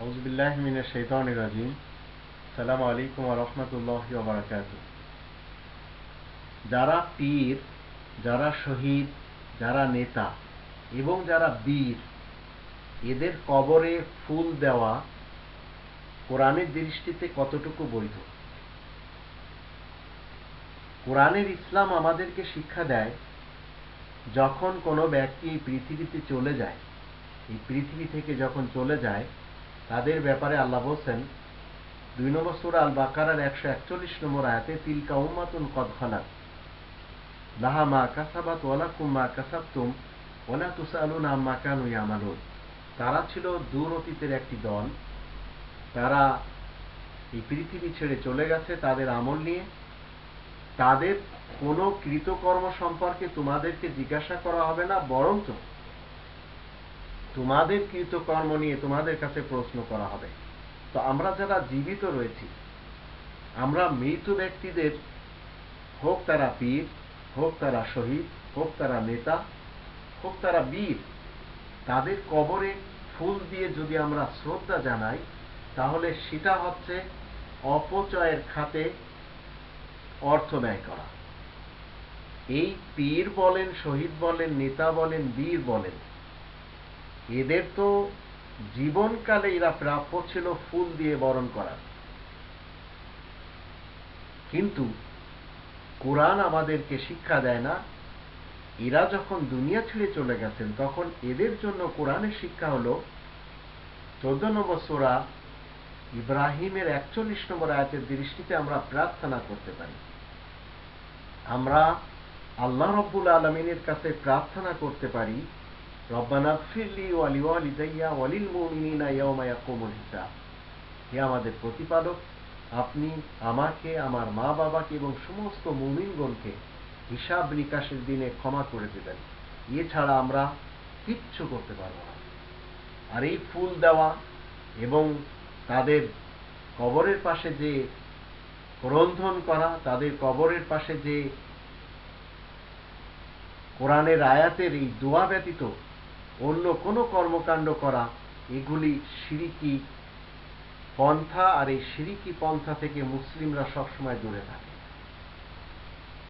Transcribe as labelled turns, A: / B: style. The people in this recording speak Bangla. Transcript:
A: আউজবিল্লাহ মিনের শৈতান রাজিম সালাম আলাইকুম রহমতুল্লাহ বারাকাত যারা পীর, যারা শহীদ, যারা নেতা এবং যারা বীর, এদের কবরে ফুল দেওয়া কোরআনের দৃষ্টিতে কতটুকু বৈধ? কোরআনের ইসলাম আমাদেরকে শিক্ষা দেয়, যখন কোনো ব্যক্তি পৃথিবীতে চলে যায়, এই পৃথিবী থেকে যখন চলে যায় তাদের ব্যাপারে আল্লাহ বলছেন, দুই নম্বর সুরা আল বাকারার একশো একচল্লিশ নম্বর আয়াতে, তিলকা উম্মাতুন কদ খালাক। লাহা মা কাসাবাত ওয়ালাকুম মা কাসাবতুম ওলা তুসালুন আম্মা কানু ইয়ামালুন। তারা ছিল দূর অতীতের একটি দল। তারা এই পৃথিবী ছেড়ে চলে গেছে তাদের আমল নিয়ে। তাদের কোনো কৃতকর্ম সম্পর্কে তোমাদেরকে জিজ্ঞাসা করা হবে না, বরঞ্চ তোমাদের কৃতকর্ম নিয়ে তোমাদের কাছে প্রশ্ন করা হবে। তো আমরা যারা জীবিত রয়েছি, আমরা মৃত ব্যক্তিদের, হোক তারা পীর, হোক তারা শহীদ, হোক তারা নেতা, হোক তারা বীর, তাদের কবরে ফুল দিয়ে যদি আমরা শ্রদ্ধা জানাই, তাহলে সেটা হচ্ছে অপচয়ের খাতে অর্থ ব্যয় করা। এই পীর বলেন, শহীদ বলেন, নেতা বলেন, বীর বলেন এদের তো জীবনকালে এরা প্রাপ্য ছিল ফুল দিয়ে বরণ করার কিন্তু কোরআন আমাদেরকে শিক্ষা দেয় না। এরা যখন দুনিয়া ছেড়ে চলে গেছেন, তখন এদের জন্য কোরআনের শিক্ষা হল চোদ্দ নম্বর সোরা ইব্রাহিমের একচল্লিশ নম্বর আয়াতের দৃষ্টিতে আমরা প্রার্থনা করতে পারি। আমরা আল্লাহ রব্বুল আলমিনের কাছে প্রার্থনা করতে পারি রব্বানা ফিরলি ওয়ালি ওয়ালিদাইয়া ওয়ালিল মুমিনিনা ইয়াউমা ইয়াকুমুল হিসাব। আমাদের প্রতিপালক, আপনি আমাকে, আমার মা বাবাকে এবং সমস্ত মুমিনগণকে হিসাব নিকাশের দিনে ক্ষমা করে দেবেন। এছাড়া আমরা কিচ্ছু করতে পারব না। আর এই ফুল দেওয়া এবং তাদের কবরের পাশে যে ক্রন্ধন করা, তাদের কবরের পাশে যে কোরআনের আয়াতের এই দোয়া ব্যতীত অন্য কোনো কর্মকাণ্ড করা, এগুলি সিরিকি পন্থা আর এই সিরিকি পন্থা থেকে মুসলিমরা সবসময় দূরে থাকে।